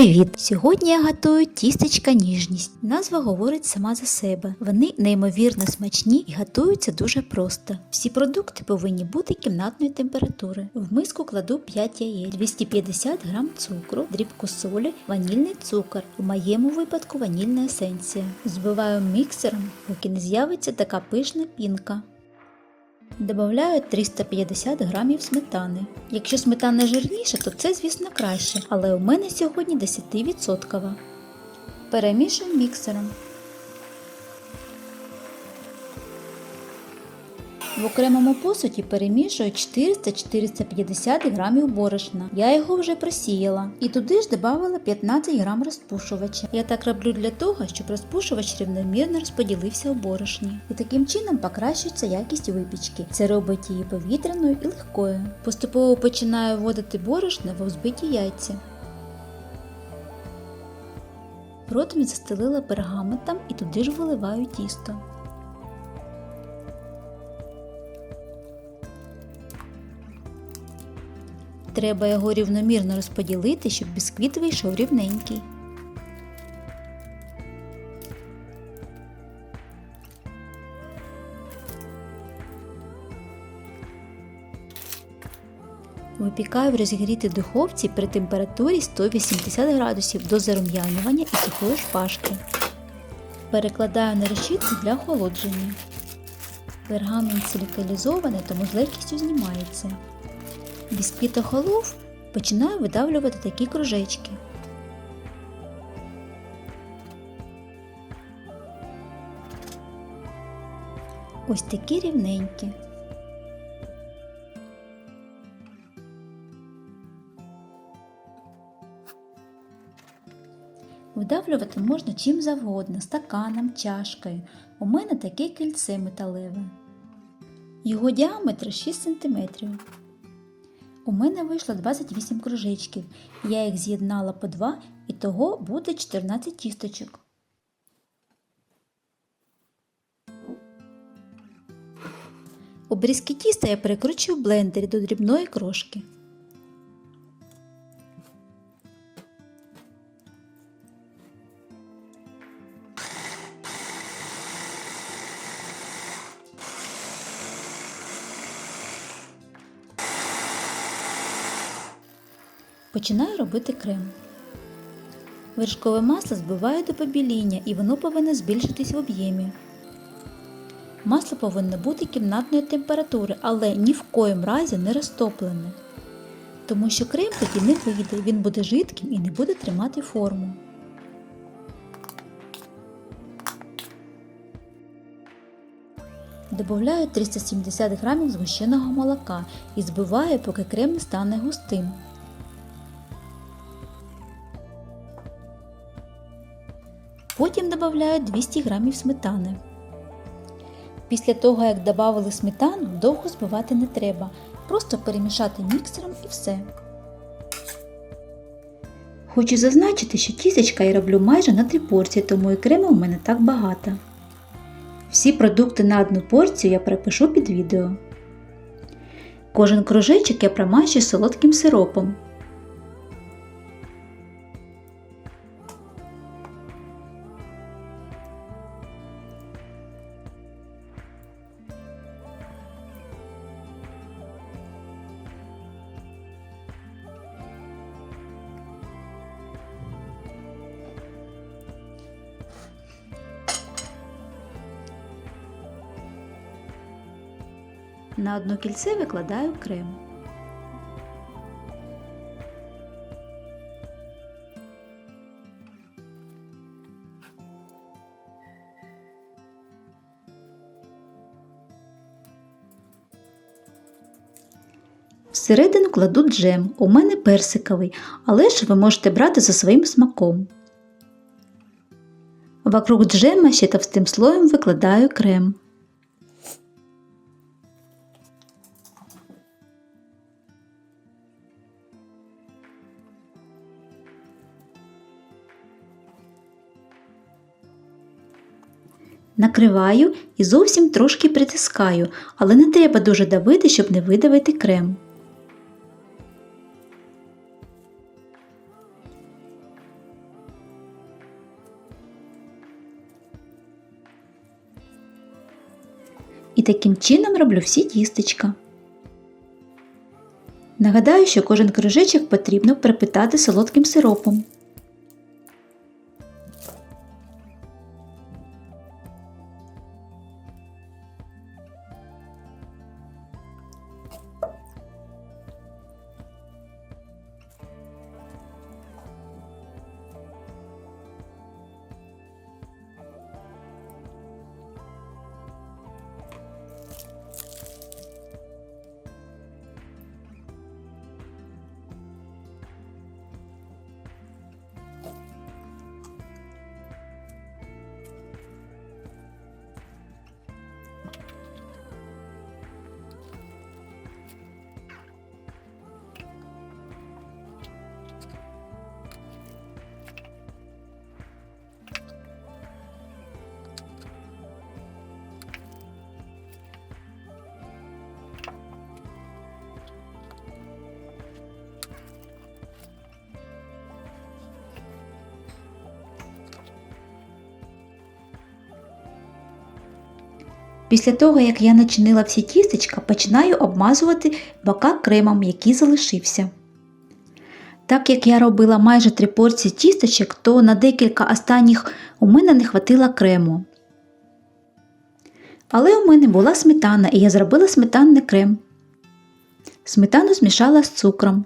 Привіт! Сьогодні я готую тістечка ніжність. Назва говорить сама за себе. Вони неймовірно смачні і готуються дуже просто. Всі продукти повинні бути кімнатної температури. В миску кладу 5 яєць, 250 г цукру, дрібку солі, ванільний цукор. У моєму випадку ванільна есенція. Збиваю міксером, поки не з'явиться така пишна пінка. Добавляю 350 грамів сметани. Якщо сметана жирніша, то це, звісно, краще, але у мене сьогодні 10%. Перемішую міксером. В окремому посуді перемішую 400-450 грамів борошна. Я його вже просіяла. І туди ж додавала 15 грам розпушувача. Я так роблю для того, щоб розпушувач рівномірно розподілився у борошні. І таким чином покращується якість випічки. Це робить її повітряною і легкою. Поступово починаю вводити борошно в взбиті яйця. Противень застелила пергаментом і туди ж виливаю тісто. Треба його рівномірно розподілити, щоб бісквіт вийшов рівненький. Випікаю в розігрітій духовці при температурі 180 градусів до зарум'янювання і сухої шпажки. Перекладаю на решітку для охолодження. Пергамент силікалізований, тому з легкістю знімається. Бісквіт охолов, починаю видавлювати такі кружечки. Ось такі рівненькі. Видавлювати можна чим завгодно, стаканом, чашкою. У мене таке кільце металеве. Його діаметр 6 см. У мене вийшло 28 кружечків, я їх з'єднала по два, і того буде 14 тісточок. Обрізки тіста я перекручую в блендері до дрібної крошки. Починаю робити крем. Вершкове масло збиваю до побіління і воно повинно збільшитись в об'ємі. Масло повинно бути кімнатної температури, але ні в коїм разі не розтоплене. Тому що крем тоді не вийде, він буде жидким і не буде тримати форму. Добавляю 370 г згущеного молока і збиваю, поки крем не стане густим. Потім додаю 200 г сметани. Після того, як додали сметану, довго збивати не треба. Просто перемішати міксером і все. Хочу зазначити, що тістечка я роблю майже на 3 порції, тому і крему у мене так багато. Всі продукти на одну порцію я перепишу під відео. Кожен кружечок я промащую солодким сиропом. На одно кільце викладаю крем. Всередину кладу джем, у мене персиковий, але ж ви можете брати за своїм смаком. Вокруг джема ще товстим слоєм викладаю крем. накриваю і зовсім трошки притискаю, але не треба дуже давити, щоб не видавити крем. І таким чином роблю всі тістечка. Нагадаю, що кожен кружечок потрібно припитати солодким сиропом. Після того, як я начинила всі тістечка, починаю обмазувати бока кремом, який залишився. Так як я робила майже три порції тістечок, то на декілька останніх у мене не хватило крему. Але у мене була сметана, і я зробила сметанний крем. Сметану змішала з цукром.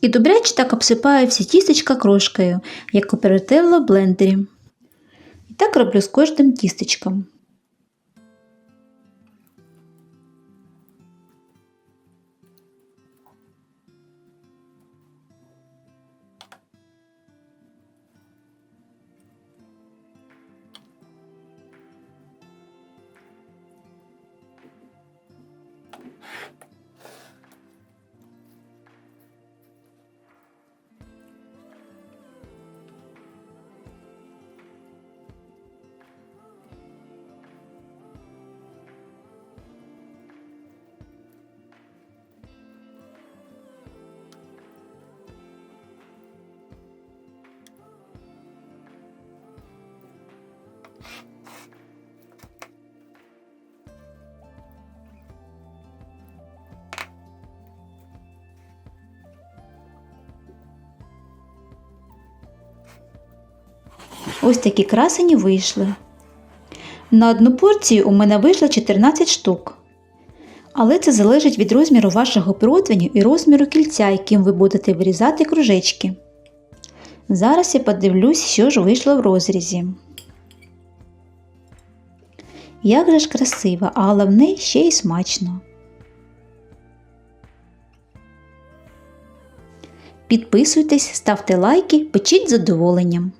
І добряче так обсипаю всі тістечка крошкою, яку перетерла в блендері. І так роблю з кожним тістечком. Ось такі красені вийшли. На одну порцію у мене вийшло 14 штук. Але це залежить від розміру вашого противню і розміру кільця, яким ви будете вирізати кружечки. Зараз я подивлюсь, що ж вийшло в розрізі. Як же ж красиво, а головне ще й смачно. Підписуйтесь, ставте лайки, печіть задоволенням.